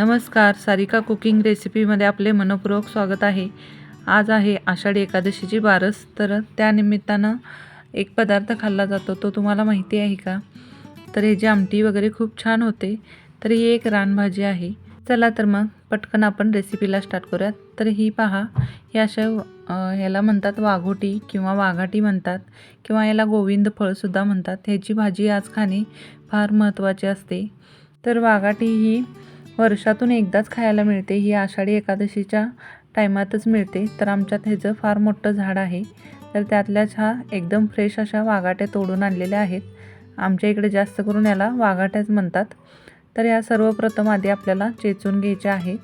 नमस्कार सारिका कुकिंग रेसिपीमध्ये आपले मनपूर्वक स्वागत आहे. आज आहे आषाढी एकादशीची बारस तर त्यानिमित्तानं एक पदार्थ खाल्ला जातो. तो तुम्हाला माहिती आहे का? तर ह्याची आमटी वगैरे खूप छान होते. तर ही एक रानभाजी आहे. चला तर मग पटकन आपण रेसिपीला स्टार्ट करूयात. तर ही पहा हे अशा ह्याला म्हणतात वाघोटी किंवा वाघाटी म्हणतात किंवा याला गोविंद फळसुद्धा म्हणतात. ह्याची भाजी आज खाणे फार महत्त्वाची असते. तर वाघाटी ही वर्षातून एकदाच खायला मिळते. ही आषाढी एकादशीच्या टायमातच मिळते. तर आमच्यात ह्याचं फार मोठं झाड आहे तर त्यातल्याच हा एकदम फ्रेश अशा वाघाट्या तोडून आणलेल्या आहेत. आमच्या इकडे जास्त करून याला वाघाट्याच म्हणतात. तर या सर्वप्रथम आधी आपल्याला चेचून घ्यायचे आहे.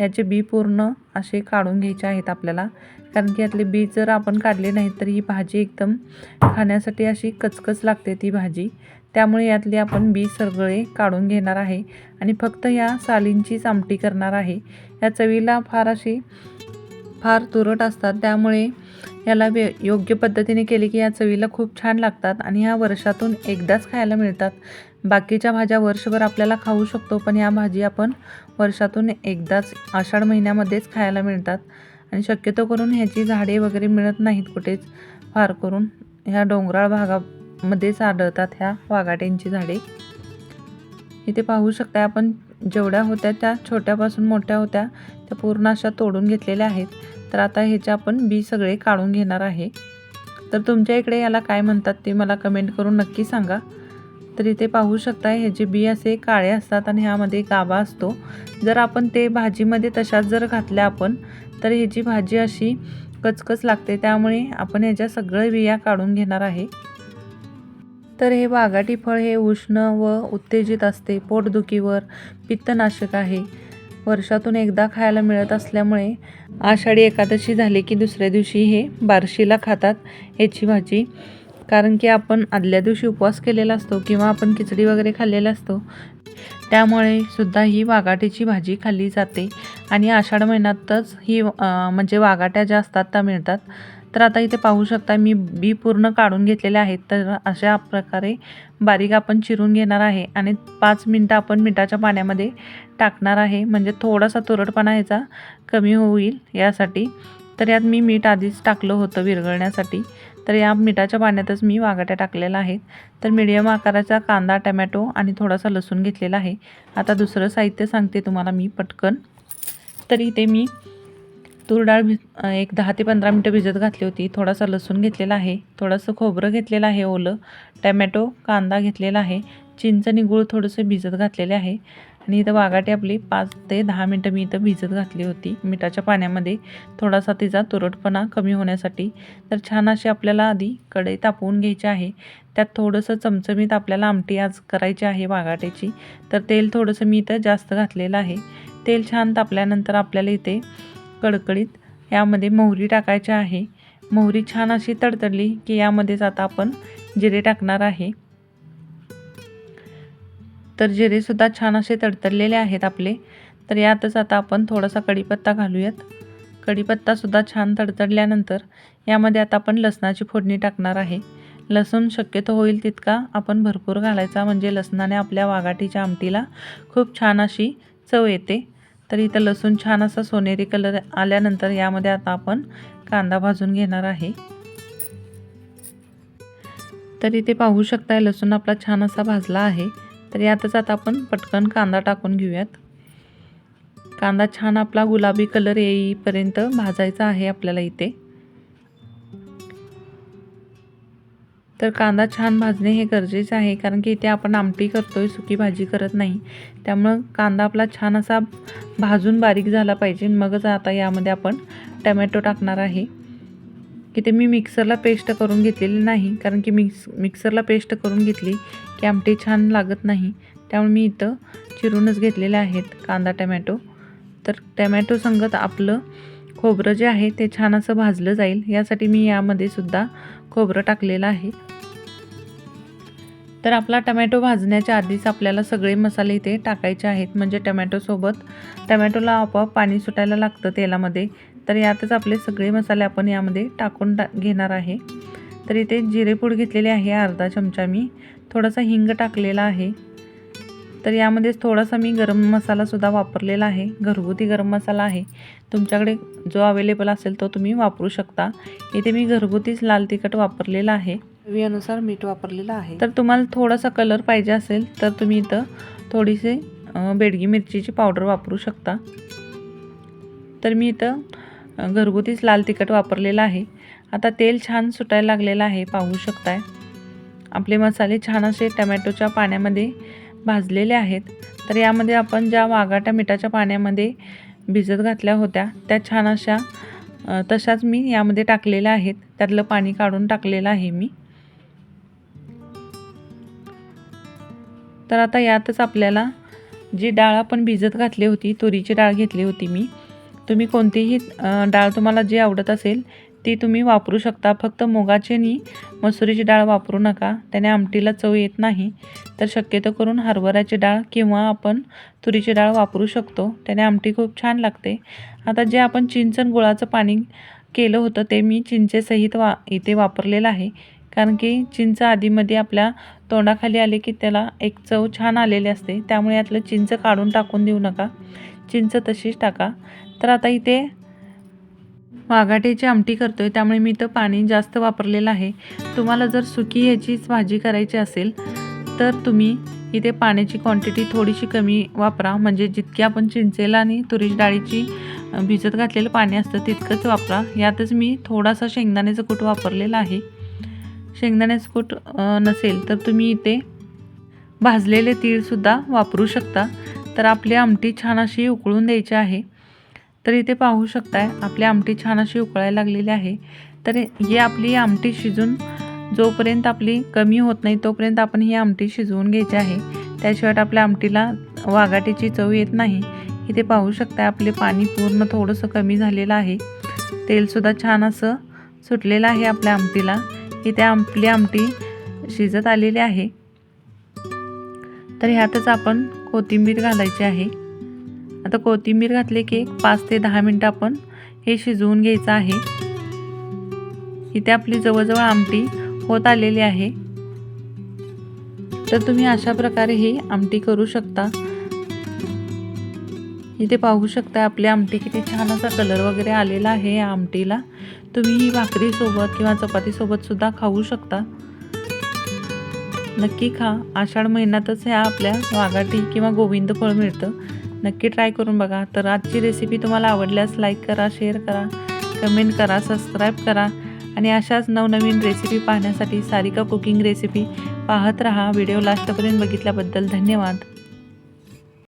याचे बी पूर्ण असे काढून घ्यायचे आहेत आपल्याला. कारण की यातले बी जर आपण काढले नाहीत तर ही भाजी एकदम खाण्यासाठी अशी कचकच लागते ती भाजी. त्यामुळे यातले आपण बी सगळे काढून घेणार आहे आणि फक्त या सालींचीच आमटी करणार आहे. या चवीला फार अशी फार तुरट असतात. त्यामुळे याला वे योग्य पद्धतीने केले की या चवीला खूप छान लागतात आणि ह्या वर्षातून एकदाच खायला मिळतात. बाकीच्या भाज्या वर्षभर आपल्याला खाऊ शकतो पण या भाजी आपण वर्षातून एकदाच आषाढ महिन्यामध्येच खायला मिळतात. आणि शक्यतो करून ह्याची झाडे वगैरे मिळत नाहीत कुठेच. फार करून ह्या डोंगराळ मध्येच आढळतात ह्या वाघाट्यांची झाडे. इथे पाहू शकता आपण जेवढ्या होत्या त्या छोट्यापासून मोठ्या होत्या त्या पूर्ण अशा तोडून घेतलेल्या आहेत. तर आता ह्याचे आपण बी सगळे काढून घेणार आहे. तर तुमच्या इकडे याला काय म्हणतात ते मला कमेंट करून नक्की सांगा. तर इथे पाहू शकता ह्याचे बी असे काळे असतात आणि ह्यामध्ये गाभा असतो. जर आपण ते भाजीमध्ये तशाच जर घातल्या आपण तर ह्याची भाजी अशी कचकच लागते. त्यामुळे आपण ह्याच्या सगळ्या बिया काढून घेणार आहे. तर हे बागाटी फळ हे उष्ण व उत्तेजित असते. पोटदुखीवर पित्तनाशक आहे. वर्षातून एकदा खायला मिळत असल्यामुळे आषाढी एकादशी झाली की दुसऱ्या दिवशी हे बारशीला खातात ह्याची भाजी. कारण की आपण आदल्या दिवशी उपवास केलेला असतो किंवा आपण खिचडी वगैरे खाल्लेला असतो. त्यामुळे सुद्धा ही वाघाटीची भाजी खाल्ली जाते. आणि आषाढ महिन्यातच ही म्हणजे वाघाट्या ज्या असतात त्या मिळतात. तर आता इथे पाहू शकता मी बी पूर्ण काढून घेतलेले आहेत. तर अशा प्रकारे बारीक आपण चिरून घेणार आहे आणि पाच मिनटं आपण मिठाच्या पाण्यामध्ये टाकणार आहे. म्हणजे थोडासा तुरटपणा ह्याचा कमी होईल यासाठी. तर यात मी मीठ आधीच टाकलं होतं विरघळण्यासाठी. तर या मिठाच्या पाण्यातच मी वागाट्या टाकलेल्या आहेत. तर मिडियम आकाराचा कांदा टमॅटो आणि थोडासा लसूण घेतलेला आहे. आता दुसरं साहित्य सांगते तुम्हाला मी पटकन. तर इथे मी तूर डाळ भि एक दहा ते पंधरा मिनटं भिजत घातली होती. थोडासा लसूण घेतलेला आहे. थोडंसं खोबरं घेतलेलं आहे ओलं. टमॅटो कांदा घेतलेला आहे. चिंच आणि गूळ थोडंसं भिजत घातलेले आहे. आणि इथं वाघाटी आपली पाच ते दहा मिनटं मी इथं भिजत घातली होती. मिठाच्या पाण्यामध्ये थोडासा तिचा तुरटपणा कमी होण्यासाठी. तर छान अशी आपल्याला आधी कढई तापवून घ्यायची आहे. त्यात थोडंसं चमचमीत आपल्याला आमटी आज करायची आहे वाघाट्याची तर तेल थोडंसं मी इथं जास्त घातलेलं आहे. तेल छान तापल्यानंतर आपल्याला इथे कडकडीत यामध्ये मोहरी टाकायची आहे. मोहरी छान अशी तडतडली की यामध्येच आता आपण जिरे टाकणार आहे. तर जिरेसुद्धा छान असे तडतडलेले आहेत आपले. तर यातच आता आपण थोडासा कढीपत्ता घालूयात. कढीपत्तासुद्धा छान तडतडल्यानंतर यामध्ये आता आपण लसणाची फोडणी टाकणार आहे. लसूण शक्यतो होईल तितका आपण भरपूर घालायचा म्हणजे लसणाने आपल्या वाघाटीच्या आमटीला खूप छान अशी चव येते. तर इथं लसूण छान असा सोनेरी कलर आल्यानंतर यामध्ये आता आपण कांदा भाजून घेणार आहे. तर इथे पाहू शकताय लसूण आपला छान असा भाजला आहे. तर यातच आता आपण पटकन कांदा टाकून घेऊयात. कांदा छान आपला गुलाबी कलर येईपर्यंत भाजायचा आहे आपल्याला इथे. तर कांदा छान भाजणे हे गरजेचं आहे कारण की इथे आपण आमटी करतो आहे सुकी भाजी करत नाही. त्यामुळं कांदा आपला छान असा भाजून बारीक झाला पाहिजे. मगच आता यामध्ये आपण टमॅटो टाकणार आहे. इथे मी मिक्सरला पेस्ट करून घेतलेली नाही कारण की मिक्स मिक्सरला पेस्ट करून घेतली की आमटी छान लागत नाही. त्यामुळे मी इथं चिरूनच घेतलेले आहेत कांदा टमॅटो. तर टमॅटो संगत आपलं खोबरं जे आहे ते छान असं भाजलं जाईल. यासाठी मी यामध्ये सुद्धा खोबरं टाकलेलं आहे. तर आपला टमॅटो भाजण्याच्या आधीच आपल्याला सगळे मसाले इथे टाकायचे आहेत. म्हणजे टमॅटोसोबत टमॅटोला आपोआप पाणी सुटायला लागतं तेलामध्ये. तर यातच आपले सगळे मसाले आपण यामध्ये टाकून टा घेणार आहे. तर इथे जिरेपूड घेतलेली आहे अर्धा चमचा मी. थोडासा हिंग टाकलेला आहे. तर यामध्येच थोडासा मी गरम मसालासुद्धा वापरलेला आहे. घरगुती गरम मसाला आहे. तुमच्याकडे जो अवेलेबल असेल तो तुम्ही वापरू शकता. इथे मी घरगुतीच लाल तिखट वापरलेलं आहे. चवीनुसार मीठ वापरलेलं आहे. तर तुम्हाला थोडासा कलर पाहिजे असेल तर तुम्ही इथं थोडीशी अ, बेडगी मिरचीची पावडर वापरू शकता. तर मी इथं घरगुतीच लाल तिखट वापरलेलं आहे. आता तेल छान सुटायला लागलेलं आहे पाहू शकताय. आपले मसाले छान असे टमॅटोच्या पाण्यामध्ये भाजलेले आहेत. तर यामध्ये आपण ज्या वाघाट्या मिठाच्या पाण्यामध्ये भिजत घातल्या होत्या त्या छान अशा तशाच मी यामध्ये टाकलेल्या आहेत. त्यातलं पाणी काढून टाकलेलं आहे मी. तर आता यातच आपल्याला जी डाळ आपण भिजत घातली होती तुरीची डाळ घेतली होती मी तुम्ही कोणतीही डाळ तुम्हाला जी आवडत असेल ती तुम्ही वापरू शकता. फक्त मुगाची आणि मसुरीची डाळ वापरू नका. त्याने आमटीला चव येत नाही. तर शक्यतो करून हरभऱ्याची डाळ किंवा आपण तुरीची डाळ वापरू शकतो. त्याने आमटी खूप छान लागते. आता जे आपण चिंचन गुळाचं पाणी केलं होतं ते मी चिंचेसहित वा इथे वापरलेलं आहे. कारण की चिंच आधीमध्ये आपल्या तोंडाखाली आले की त्याला एक चव छान आलेली असते. त्यामुळे यातलं चिंच काढून टाकून देऊ नका. चिंच तशीच टाका. तर आता इथे वाघाटेची आमटी करतो आहे त्यामुळे मी इथं पाणी जास्त वापरलेलं आहे. तुम्हाला जर सुकी ह्याचीच भाजी करायची असेल तर तुम्ही इथे पाण्याची क्वांटिटी थोडीशी कमी वापरा. म्हणजे जितकी आपण चिंचेला आणि तुरीश डाळीची भिजत घातलेलं पाणी असतं तितकंच वापरा. यातच मी थोडासा शेंगदाण्याचं कूट वापरलेला आहे. शेंगदाण्याचं कूट नसेल तर तुम्ही इथे भाजलेले तीळसुद्धा वापरू शकता. तर आपली आमटी छान अशी उकळून द्यायची आहे. तर इथे पाहू शकताय आपली आमटी छान अशी उकळायला लागलेली आहे. तर ही आपली आमटी शिजून जोपर्यंत आपली कमी होत नाही तोपर्यंत आपण ही आमटी शिजवून घ्यायची आहे. त्याशिवाय आपल्या आमटीला वाघाटीची चव येत नाही. इथे पाहू शकताय आपले पाणी पूर्ण थोडंसं कमी झालेलं आहे. तेलसुद्धा छान असं सुटलेलं आहे आपल्या आमटीला. इथे आपली आमटी शिजत आलेली आहे. तर ह्यातच आपण कोथिंबीर घालायची आहे. आता कोथिंबीर घातली की एक पाच ते दहा मिनटं आपण हे शिजवून घ्यायचं आहे. इथे आपली जवळजवळ आमटी होत आलेली आहे. तर तुम्ही अशा प्रकारे ही आमटी करू शकता. इथे पाहू शकता आपली आमटी किती छान असा कलर वगैरे आलेला आहे या आमटीला. तुम्ही ही भाकरीसोबत किंवा चपातीसोबत सुद्धा खाऊ शकता. नक्की खा. आषाढ महिन्यातच ह्या आपल्या वाघाटी किंवा गोविंद फळ मिळतं. नक्की ट्राय करून बघा. तर आजची रेसिपी तुम्हाला आवडल्यास लाईक करा शेअर करा कमेंट करा सबस्क्राईब करा. आणि अशाच नवनवीन रेसिपी पाहण्यासाठी सारिका कुकिंग रेसिपी पाहत रहा. व्हिडिओ लास्टपर्यंत बघितल्याबद्दल धन्यवाद.